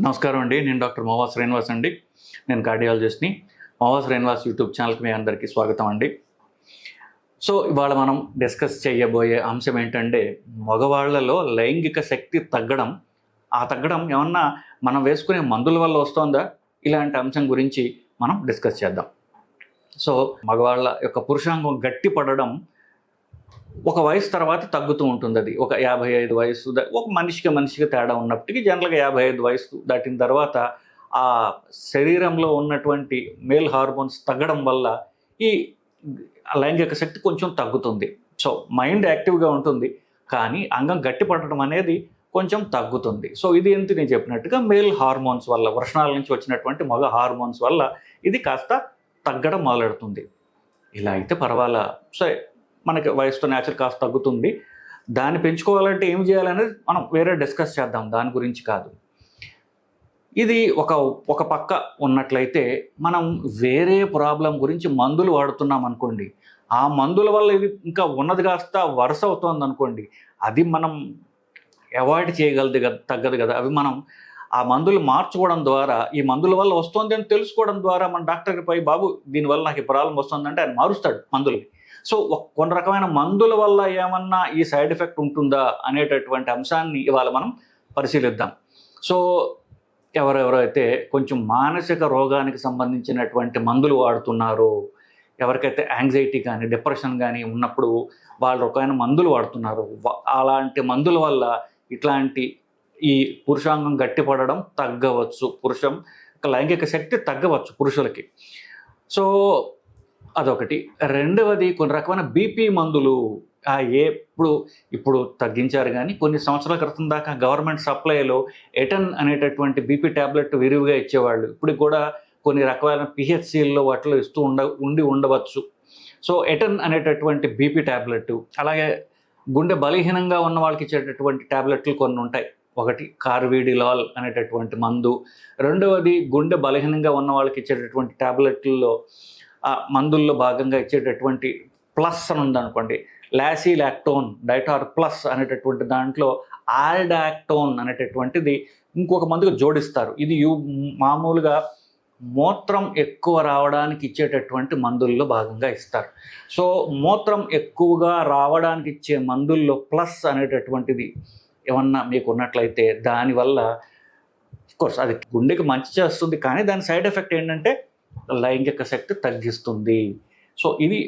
నమస్కారం అండి. నేను డాక్టర్ మోవా శ్రీనివాస్ అండి. నేను కార్డియాలజిస్ట్ని. మోవా శ్రీనివాస్ యూట్యూబ్ ఛానల్కి మీ అందరికీ స్వాగతం అండి. సో ఇవాళ మనం డిస్కస్ చేయబోయే అంశం ఏంటంటే మగవాళ్ళలో లైంగిక శక్తి తగ్గడం. ఆ తగ్గడం ఏమన్నా మనం వేసుకునే మందుల వల్ల వస్తుందా? ఇలాంటి అంశం గురించి మనం డిస్కస్ చేద్దాం. సో మగవాళ్ళ యొక్క పురుషాంగం గట్టి పడడం ఒక వయసు తర్వాత తగ్గుతూ ఉంటుంది అది. ఒక యాభై ఐదు వయసు ఒక మనిషికి మనిషికి తేడా ఉన్నప్పటికీ జనరల్గా యాభై ఐదు వయసు దాటిన తర్వాత ఆ శరీరంలో ఉన్నటువంటి మేల్ హార్మోన్స్ తగ్గడం వల్ల ఈ లైంగిక శక్తి కొంచెం తగ్గుతుంది. సో మైండ్ యాక్టివ్గా ఉంటుంది. కానీ అంగం గట్టిపడడం అనేది కొంచెం తగ్గుతుంది. సో ఇది ఎంత నేను చెప్పినట్టుగా మేల్ హార్మోన్స్ వల్ల వృషణాల నుంచి వచ్చినటువంటి మగ హార్మోన్స్ వల్ల ఇది కాస్త తగ్గడం మొదలెడుతుంది. ఇలా అయితే పర్వాలా? సరే. మనకి వయసుతో నేచర్ కాస్త తగ్గుతుంది. దాన్ని పెంచుకోవాలంటే ఏం చేయాలనేది మనం వేరే డిస్కస్ చేద్దాం. దాని గురించి కాదు. ఇది ఒక ఒక పక్క ఉన్నట్లయితే మనం వేరే ప్రాబ్లం గురించి మందులు వాడుతున్నాం అనుకోండి. ఆ మందుల వల్ల ఇది ఇంకా ఉన్నది కాస్త వరుస అవుతుంది అనుకోండి. అది మనం అవాయిడ్ చేయగలదు కదా తగ్గదు కదా. అవి మనం ఆ మందులు మార్చుకోవడం ద్వారా ఈ మందుల వల్ల వస్తుంది అని తెలుసుకోవడం ద్వారా మన డాక్టర్కి పోయి బాబు దీనివల్ల నాకు ఈ ప్రాబ్లం వస్తుందంటే ఆయన మారుస్తాడు మందులు సో కొన్ని రకమైన మందుల వల్ల ఏమన్నా ఈ సైడ్ ఎఫెక్ట్ ఉంటుందా అనేటటువంటి అంశాన్ని ఇవాళ మనం పరిశీలిద్దాం. సో ఎవరెవరైతే కొంచెం మానసిక రోగానికి సంబంధించినటువంటి మందులు వాడుతున్నారో ఎవరికైతే యాంగ్జైటీ కానీ డిప్రెషన్ కానీ ఉన్నప్పుడు వాళ్ళు రకమైన మందులు వాడుతున్నారు అలాంటి మందుల వల్ల ఇట్లాంటి ఈ పురుషాంగం గట్టిపడడం తగ్గవచ్చు పురుషం లైంగిక శక్తి తగ్గవచ్చు పురుషులకి. సో అదొకటి. రెండవది కొన్ని రకమైన బీపీ మందులు. ఆ ఇప్పుడు తగ్గించారు కానీ కొన్ని సంవత్సరాల క్రితం దాకా గవర్నమెంట్ సప్లైలో ఎటన్ అనేటటువంటి బీపీ ట్యాబ్లెట్ విరివిగా ఇచ్చేవాళ్ళు. ఇప్పుడు కూడా కొన్ని రకమైన పిహెచ్సిల్లో వాటిలో ఇస్తూ ఉండ ఉండి ఉండవచ్చు. సో ఎటన్ అనేటటువంటి బీపీ ట్యాబ్లెట్ అలాగే గుండె బలహీనంగా ఉన్న వాళ్ళకి ఇచ్చేటటువంటి ట్యాబ్లెట్లు కొన్ని ఉంటాయి. ఒకటి కార్వీడిలాల్ అనేటటువంటి మందు. రెండవది గుండె బలహీనంగా ఉన్న వాళ్ళకి ఇచ్చేటటువంటి ట్యాబ్లెట్లలో మందుల్లో భాగంగా ఇచ్చేటటువంటి ప్లస్ అని ఉందనుకోండి లాసీ లాక్టోన్ డైటార్ ప్లస్ అనేటటువంటి దాంట్లో ఆల్డాక్టోన్ అనేటటువంటిది ఇంకొక మందుకు జోడిస్తారు. ఇది యూ మామూలుగా మూత్రం ఎక్కువ రావడానికి ఇచ్చేటటువంటి మందుల్లో భాగంగా ఇస్తారు. సో మూత్రం ఎక్కువగా రావడానికి ఇచ్చే మందుల్లో ప్లస్ అనేటటువంటిది ఏమన్నా మీకు ఉన్నట్లయితే దానివల్ల కోర్స్ అది గుండెకి మంచి చేస్తుంది. కానీ దాని సైడ్ ఎఫెక్ట్ ఏంటంటే లైంగిక శక్తి తగ్గిస్తుంది. సో ఇది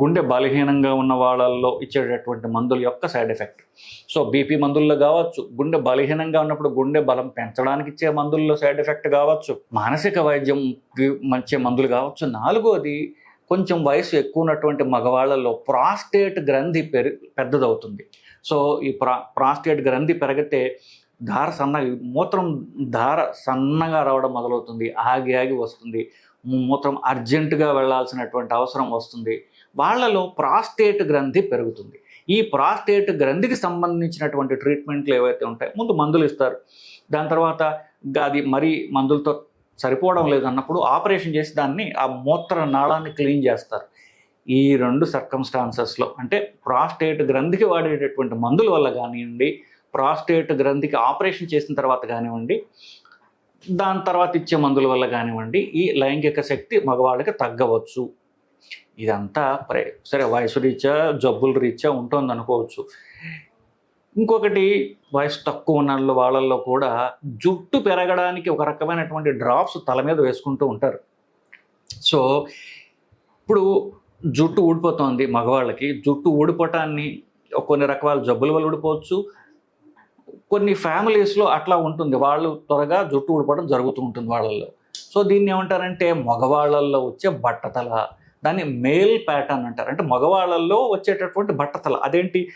గుండె బలహీనంగా ఉన్న వాళ్ళల్లో ఇచ్చేటటువంటి మందుల యొక్క సైడ్ ఎఫెక్ట్. సో బీపీ మందుల్లో కావచ్చు గుండె బలహీనంగా ఉన్నప్పుడు గుండె బలం పెంచడానికి ఇచ్చే మందుల్లో సైడ్ ఎఫెక్ట్ కావచ్చు మానసిక వైద్యం మంచి మందులు కావచ్చు. నాలుగోది కొంచెం వయసు ఎక్కువ ఉన్నటువంటి మగవాళ్ళలో ప్రాస్టేట్ గ్రంథి పెరి పెద్దదవుతుంది. సో ఈ ప్రా ప్రాస్టేట్ గ్రంథి పెరిగితే ధార సన్నగా మూత్రం ధార సన్నగా రావడం మొదలవుతుంది ఆగి ఆగి వస్తుంది. మూత్రం అర్జెంటుగా వెళ్ళాల్సినటువంటి అవసరం వస్తుంది. వాళ్ళలో ప్రాస్టేట్ గ్రంథి పెరుగుతుంది. ఈ ప్రాస్టేట్ గ్రంథికి సంబంధించినటువంటి ట్రీట్మెంట్లు ఏవైతే ఉంటాయో ముందు మందులు ఇస్తారు. దాని తర్వాత అది మరీ మందులతో సరిపోవడం లేదన్నప్పుడు ఆపరేషన్ చేసి దాన్ని ఆ మూత్ర నాళాన్ని క్లీన్ చేస్తారు. ఈ రెండు సర్కమ్స్టాన్సెస్లో అంటే ప్రాస్టేట్ గ్రంథికి వాడేటటువంటి మందుల వల్ల కానివ్వండి ప్రాస్టేట్ గ్రంథికి ఆపరేషన్ చేసిన తర్వాత కానివ్వండి దాని తర్వాత ఇచ్చే మందుల వల్ల కానివ్వండి ఈ లైంగిక శక్తి మగవాళ్ళకి తగ్గవచ్చు. ఇదంతా ప్రే సరే వయసు రీత్యా జబ్బుల రీత్యా ఉంటుంది అనుకోవచ్చు ఇంకొకటి వయసు తక్కువ ఉన్న వాళ్ళల్లో కూడా జుట్టు పెరగడానికి ఒక రకమైనటువంటి డ్రాప్స్ తల మీద వేసుకుంటూ ఉంటారు. సో ఇప్పుడు జుట్టు ఊడిపోతుంది మగవాళ్ళకి జుట్టు ఊడిపోవటాన్ని కొన్ని రకాల జబ్బుల వల్ల ఊడిపోవచ్చు కొన్ని ఫ్యామిలీస్లో అట్లా ఉంటుంది. వాళ్ళు త్వరగా జుట్టు ఊడిపోవడం జరుగుతూ ఉంటుంది వాళ్ళల్లో. సో దీన్ని ఏమంటారంటే మగవాళ్ళల్లో వచ్చే బట్టతల. దాన్ని మేల్ ప్యాటర్న్ అంటారు. అంటే మగవాళ్ళల్లో వచ్చేటటువంటి బట్టతల. అదేంటి?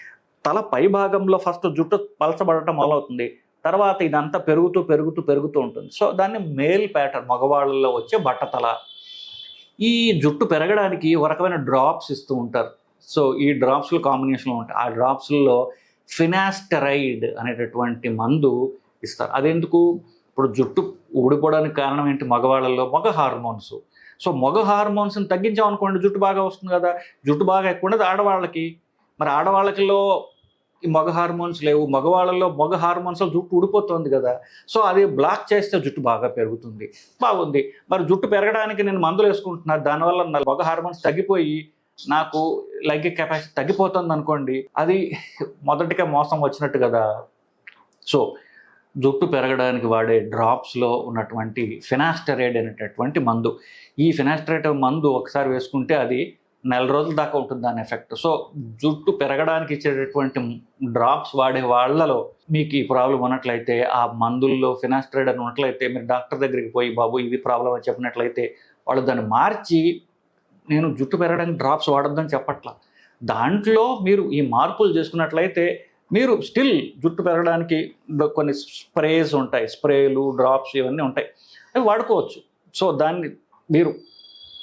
తల పై భాగంలో ఫస్ట్ జుట్టు పలచబడటం మొదలవుతుంది. తర్వాత ఇదంతా పెరుగుతూ పెరుగుతూ పెరుగుతూ ఉంటుంది. సో దాన్ని మేల్ ప్యాటర్న్ మగవాళ్ళల్లో వచ్చే బట్టతల. ఈ జుట్టు పెరగడానికి ఒక రకమైన డ్రాప్స్ ఇస్తూ ఉంటారు. సో ఈ డ్రాప్స్లో కాంబినేషన్లో ఉంటాయి. ఆ డ్రాప్స్లో ఫినాస్టరైడ్ అనేటటువంటి మందు ఇస్తారు. అదెందుకు? ఇప్పుడు జుట్టు ఊడిపోవడానికి కారణం ఏంటి? మగవాళ్ళల్లో మగ హార్మోన్స్. సో మగ హార్మోన్స్ని తగ్గించామనుకోండి జుట్టు బాగా వస్తుంది కదా? జుట్టు బాగా ఎక్కువ ఉండదు ఆడవాళ్ళకి. మరి ఆడవాళ్ళకిలో ఈ మగ హార్మోన్స్ లేవు. మగవాళ్ళలో మగ హార్మోన్స్ జుట్టు ఊడిపోతుంది కదా? సో అది బ్లాక్ చేస్తే జుట్టు బాగా పెరుగుతుంది. బాగుంది. మరి జుట్టు పెరగడానికి నేను మందులు వేసుకుంటున్నాను దానివల్ల మగ హార్మోన్స్ తగ్గిపోయి నాకు లైంగిక కెపాసిటీ తగ్గిపోతుంది అనుకోండి అది మొదటిగా మోసం వచ్చినట్టు కదా. సో జుట్టు పెరగడానికి వాడే డ్రాప్స్లో ఉన్నటువంటి ఫినాస్టరేడ్ అనేటటువంటి మందు. ఈ ఫినాస్టరేట్ మందు ఒకసారి వేసుకుంటే అది నెల రోజుల దాకా ఉంటుంది దాని ఎఫెక్ట్. సో జుట్టు పెరగడానికి ఇచ్చేటటువంటి డ్రాప్స్ వాడే వాళ్ళలో మీకు ఈ ప్రాబ్లం ఉన్నట్లయితే ఆ మందుల్లో ఫినాస్టరేడ్ అని ఉన్నట్లయితే మీరు డాక్టర్ దగ్గరికి పోయి బాబు ఇది ప్రాబ్లం అని చెప్పినట్లయితే వాళ్ళు దాన్ని మార్చి నేను జుట్టు పెరగడానికి డ్రాప్స్ వాడొద్దని చెప్పట్లా. దాంట్లో మీరు ఈ మార్పులు చేసుకున్నట్లయితే మీరు స్టిల్ జుట్టు పెరగడానికి కొన్ని స్ప్రేస్ ఉంటాయి. స్ప్రేలు డ్రాప్స్ ఇవన్నీ ఉంటాయి. అవి వాడుకోవచ్చు. సో దాన్ని మీరు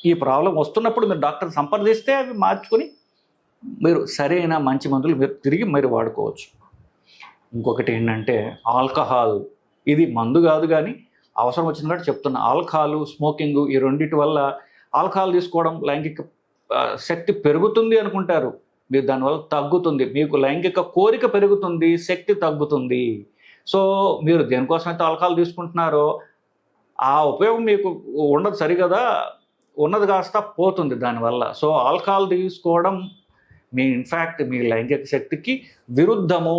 ఈ ప్రాబ్లం వస్తున్నప్పుడు మీరు డాక్టర్ సంప్రదిస్తే అవి మార్చుకొని మీరు సరైన మంచి మందులు మీరు తిరిగి మీరు వాడుకోవచ్చు. ఇంకొకటి ఏంటంటే ఆల్కహాల్. ఇది మందు కాదు కానీ అవసరం వచ్చినట్టు చెప్తున్నా. ఆల్కహాలు స్మోకింగ్ ఈ రెండిటి వల్ల ఆల్కహాల్ తీసుకోవడం లైంగిక శక్తి పెరుగుతుంది అనుకుంటారు. మీరు దానివల్ల తగ్గుతుంది. మీకు లైంగిక కోరిక పెరుగుతుంది శక్తి తగ్గుతుంది. సో మీరు దేనికోసమైతే ఆల్కహాల్ తీసుకుంటున్నారో ఆ ఉపయోగం మీకు ఉండదు సరిగదా? ఉన్నది కాస్త పోతుంది దానివల్ల. సో ఆల్కహాల్ తీసుకోవడం మీ ఇన్ఫ్యాక్ట్ మీ లైంగిక శక్తికి విరుద్ధము.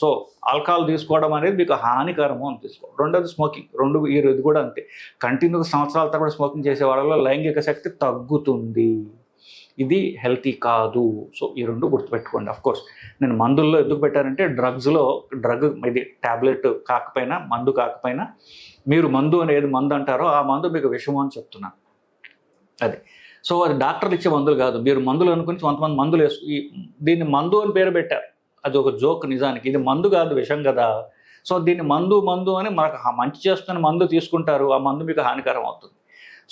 సో ఆల్కహాల్ తీసుకోవడం అనేది మీకు హానికరము అని తీసుకో రెండోది స్మోకింగ్ రెండు ఈ రోజు కూడా అంతే. కంటిన్యూగా సంవత్సరాల తర్వాత స్మోకింగ్ చేసే వాళ్ళలో లైంగిక శక్తి తగ్గుతుంది. ఇది హెల్తీ కాదు. సో ఈ రెండు గుర్తుపెట్టుకోండి. అఫ్ కోర్స్ నేను మందుల్లో ఎందుకు పెట్టానంటే డ్రగ్స్లో డ్రగ్ ఇది ట్యాబ్లెట్ కాకపోయినా మందు కాకపోయినా మీరు మందు అనేది మందు అంటారో ఆ మందు మీకు విషము అని చెప్తున్నాను. అది. సో అది డాక్టర్లు ఇచ్చే మందులు కాదు. మీరు మందులు అనుకుని కొంతమంది మందులు వేసుకు దీన్ని మందు అని పేరు పెట్టారు. అది ఒక జోక్ నిజానికి. ఇది మందు కాదు విషం కదా. సో దీన్ని మందు మందు అని మనకు మంచి చేస్తున్న మందు తీసుకుంటారు. ఆ మందు మీకు హానికరం అవుతుంది.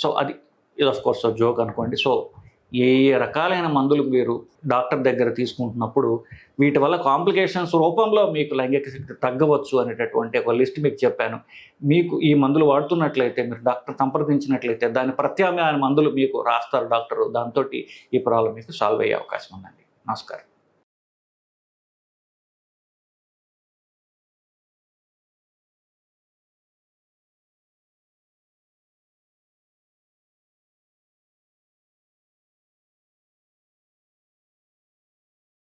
సో అది ఇది ఆఫ్ కోర్స్ జోక్ అనుకోండి. సో ఏ ఏ రకాలైన మందులు మీరు డాక్టర్ దగ్గర తీసుకుంటున్నప్పుడు వీటి వల్ల కాంప్లికేషన్స్ రూపంలో మీకు లైంగిక శక్తి తగ్గవచ్చు అనేటటువంటి ఒక లిస్ట్ మీకు చెప్పాను. మీకు ఈ మందులు వాడుతున్నట్లయితే మీరు డాక్టర్ సంప్రదించినట్లయితే దాని ప్రత్యామ్నాయ మందులు మీకు రాస్తారు డాక్టర్. దాంతో ఈ ప్రాబ్లం మీకు సాల్వ్ అయ్యే అవకాశం ఉందండి. నమస్కారం.